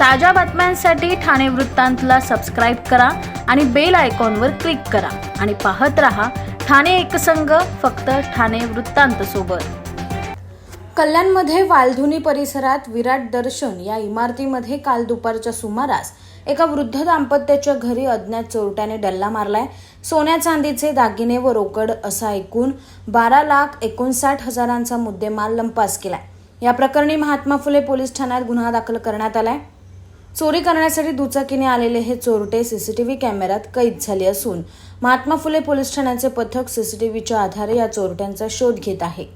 ताज्या बातम्यांसाठी ठाणे वृत्तांतला सबस्क्राईब करा आणि बेल आयकॉनवर क्लिक करा. आणि पाहत रहा ठाणे एकसंघ फक्त ठाणे वृत्तांत सोबत. कल्याणमध्ये वालधुनी परिसरात विराट दर्शन या इमारतीमध्ये काल दुपारच्या सुमारास एका वृद्ध दाम्पत्याच्या घरी अज्ञात चोरट्याने डल्ला मारलाय. सोन्या चांदीचे दागिने व रोकड असा एकूण बारा लाख एकोणसाठ हजारांचा मुद्देमाल लंपास केलाय. या प्रकरणी महात्मा फुले पोलीस ठाण्यात गुन्हा दाखल करण्यात आलाय. चोरी करण्यासाठी दुचाकीने आलेले हे चोरटे सीसीटीव्ही कॅमेऱ्यात कैद झाले असून महात्मा फुले पोलीस ठाण्याचे पथक सीसीटीव्हीच्या आधारे या चोरट्यांचा शोध घेत आहे.